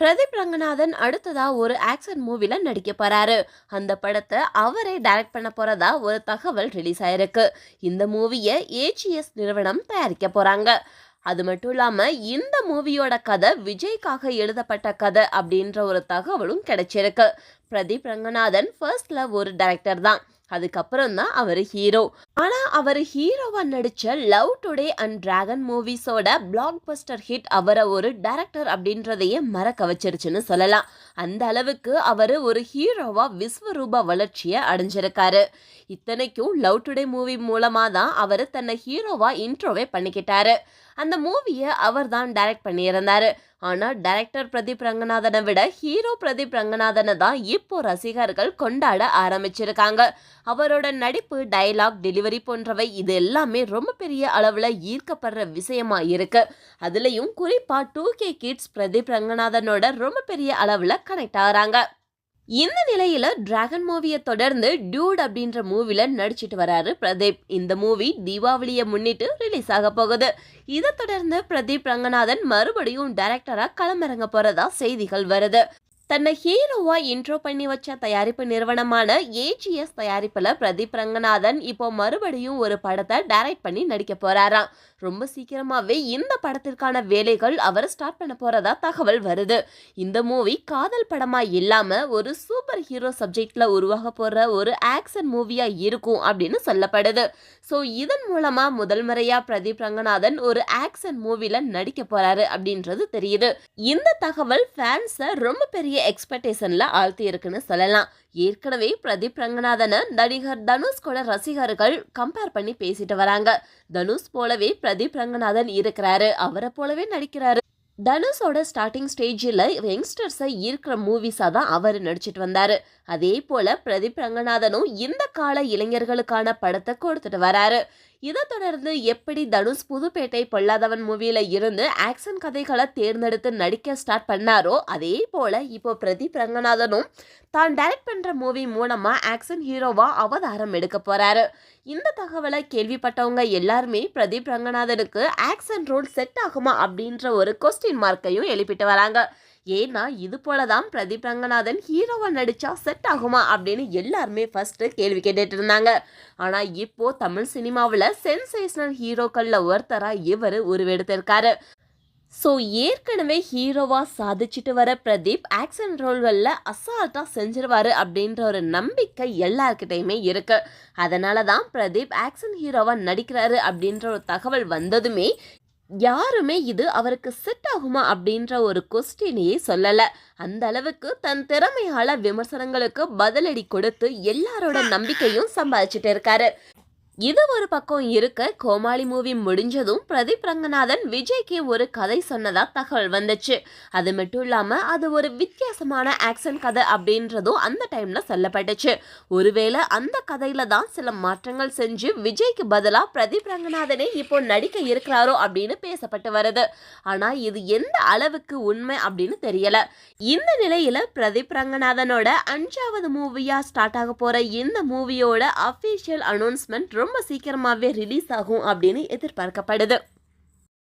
பிரதீப் ரங்கநாதன் அடுத்ததா ஒரு ஆக்ஷன் மூவில நடிக்க போறாரு. அந்த படத்தை அவரே டைரக்ட் பண்ண போறதா ஒரு தகவல் ரிலீஸ் ஆயிருக்கு. இந்த மூவியை ஏஜிஎஸ் நிறுவனம் தயாரிக்க போறாங்க. அது மட்டும் இல்லாம இந்த மூவியோட கதை விஜய்க்காக எழுதப்பட்ட கதை அப்படின்ற ஒரு தகவலும் கிடைச்சிருக்கு. பிரதீப் ரங்கநாதன் ஃபர்ஸ்ட்ல ஒரு டைரக்டர் தான். அதுக்கப்புறம் தான் அவர் ஹீரோ ஆனா அவர் ஹீரோவா நடிச்ச லவ் டுடே அண்ட் டிராகன் மூவிஸோட பிளாக் பஸ்டர் ஹிட் அவரை ஒரு டைரக்டர் அப்படின்றதையே மறக்க வச்சிருச்சுன்னு சொல்லலாம். அந்த அளவுக்கு அவர் ஒரு ஹீரோவா விஸ்வரூப வளர்ச்சியை அடைஞ்சிருக்காரு. இத்தனைக்கும் லவ் டுடே மூவி மூலமா தான் அவர் தன்னை ஹீரோவா இன்ட்ரோவே பண்ணிக்கிட்டாரு. அந்த மூவியை அவர் தான் டைரக்ட் பண்ணியிருந்தாரு. ஆனால் டைரக்டர் பிரதீப் ரங்கநாதனை விட ஹீரோ பிரதீப் ரங்கநாதனை தான் இப்போ ரசிகர்கள் கொண்டாட ஆரம்பிச்சிருக்காங்க. அவரோட நடிப்பு டைலாக் டெலிவரி போன்றவை இது எல்லாமே ரொம்ப பெரிய அளவில் ஈர்க்கப்படுற விஷயமா இருக்கு. அதுலேயும் குறிப்பாக டூ கே கிட்ஸ் பிரதீப் ரங்கநாதனோட ரொம்ப பெரிய அளவில் கனெக்ட் ஆகிறாங்க. இந்த நிலையில டிராகன் மூவியை தொடர்ந்து டியூட் அப்படின்ற மூவில நடிச்சிட்டு வராரு பிரதீப். இந்த மூவி தீபாவளியை முன்னிட்டு ரிலீஸ் ஆக போகுது. இதை தொடர்ந்து பிரதீப் ரங்கநாதன் மறுபடியும் டைரக்டரா களமிறங்க போறதா செய்திகள் வருது. தன்னை ஹீரோவா இன்ட்ரோ பண்ணி வச்ச தயாரிப்பு நிறுவனமான ஏஜிஎஸ் தயாரிப்புல பிரதீப் ரங்கநாதன் இப்போ மறுபடியும் ஒரு படத்தை டைரக்ட் பண்ணி நடிக்க போறாராம். ரொம்ப சீக்கிரமாவே இந்த படத்திற்கான வேலைகள் அவர் ஸ்டார்ட் பண்ண போறதா தகவல் வருது. இந்த மூவி காதல் படமா இல்லாம ஒரு சூப்பர் ஹீரோ சப்ஜெக்ட்ல உருவாக போற ஒரு ஆக்ஷன் மூவியா இருக்கும் அப்படின்னு சொல்லப்படுது. ஸோ இதன் மூலமா முதல் முறையா பிரதீப் ரங்கநாதன் ஒரு ஆக்ஷன் மூவில நடிக்க போறாரு அப்படின்றது தெரியுது. இந்த தகவல் ஃபேன்ஸை ரொம்ப பெரிய எக்ஸ்பெக்டேஷனில் ஆழ்த்தி இருக்குன்னு சொல்லலாம். ஏற்கனவே பிரதீப் ரங்கநாதனை நடிகர் தனுஷ் கூட ரசிகர்கள் கம்பேர் பண்ணி பேசிட்டு வராங்க. தனுஷ் போலவே பிரதீப் ரங்கநாதன் இருக்கிறாரு. அவரை போலவே நடிக்கிறாரு. தனுஷோட ஸ்டார்டிங் ஸ்டேஜில் யங்ஸ்டர்ஸை ஈர்க்கிற மூவிஸாக தான் அவர் நடிச்சிட்டு வந்தார். அதே போல் பிரதீப் ரங்கநாதனும் இந்த கால இளைஞர்களுக்கான படத்தை கொடுத்துட்டு வராரு. இதை தொடர்ந்து எப்படி தனுஷ் புதுப்பேட்டை பொல்லாதவன் மூவியில் இருந்து ஆக்ஷன் கதைகளை தேர்ந்தெடுத்து நடிக்க ஸ்டார்ட் பண்ணாரோ அதே போல் இப்போ பிரதீப் ரங்கநாதனும் தான் டைரக்ட் பண்ணுற மூவி மூலமாக ஆக்ஷன் ஹீரோவாக அவதாரம் எடுக்க போகிறாரு இந்த தகவலை கேள்விப்பட்டவங்க எல்லாருமே பிரதீப் ரங்கநாதனுக்கு ஆக்ஷன் ரோல் செட் ஆகுமா அப்படின்ற ஒரு கொஸ்டின் மார்க்கையும் எழுப்பிட்டு வராங்க. ஏன்னா இது போல தான் பிரதீப் ரங்கநாதன் ஹீரோவா நடிச்சா செட் ஆகுமா அப்படின்னு எல்லாருமே ஃபர்ஸ்ட் கேள்வி கேட்டுட்டு இருந்தாங்க. ஆனா இப்போ தமிழ் சினிமாவில் சென்சேஷனல் ஹீரோக்கள்ல ஒருத்தரா இவர் உருவெடுத்திருக்காரு. ஸோ ஏற்கனவே ஹீரோவாக சாதிச்சுட்டு வர பிரதீப் ஆக்ஷன் ரோல்களில் அசால்ட்டாக செஞ்சிருவார் அப்படின்ற ஒரு நம்பிக்கை எல்லாருக்கிட்டையுமே இருக்கு. அதனால தான் பிரதீப் ஆக்ஷன் ஹீரோவாக நடிக்கிறாரு அப்படின்ற ஒரு தகவல் வந்ததுமே யாருமே இது அவருக்கு செட் ஆகுமா அப்படின்ற ஒரு கொஸ்டினையே சொல்லல. அந்த அளவுக்கு தன் திறமையால விமர்சனங்களுக்கு பதிலடி கொடுத்து எல்லாரோட நம்பிக்கையும் சம்பாதிச்சுட்டு இருக்காரு. இது ஒரு பக்கம் இருக்க கோமாளி மூவி முடிஞ்சதும் பிரதீப் ரங்கநாதன் விஜய்க்கு ஒரு கதை சொன்னதா தகவல் வந்துச்சு. அது மட்டும் இல்லாம அது ஒரு வித்தியாசமான ஆக்ஷன் கதை அப்படின்றதும் அந்த டைம்ல சொல்லப்பட்டுச்சு. ஒருவேளை அந்த கதையில தான் சில மாற்றங்கள் செஞ்சு விஜய்க்கு பதிலா பிரதீப் ரங்கநாதனே இப்போ நடிக்க இருக்கிறாரோ அப்படின்னு பேசப்பட்டு வருது. ஆனா இது எந்த அளவுக்கு உண்மை அப்படின்னு தெரியல. இந்த நிலையில பிரதீப் ரங்கநாதனோட அஞ்சாவது மூவியா ஸ்டார்ட் ஆக போற இந்த மூவியோட அபிஷியல் அனௌன்ஸ்மெண்ட் ரொம்ப சீக்கிரமாகவே ரிலீஸ் ஆகும் அப்படின்னு எதிர்பார்க்கப்படுது.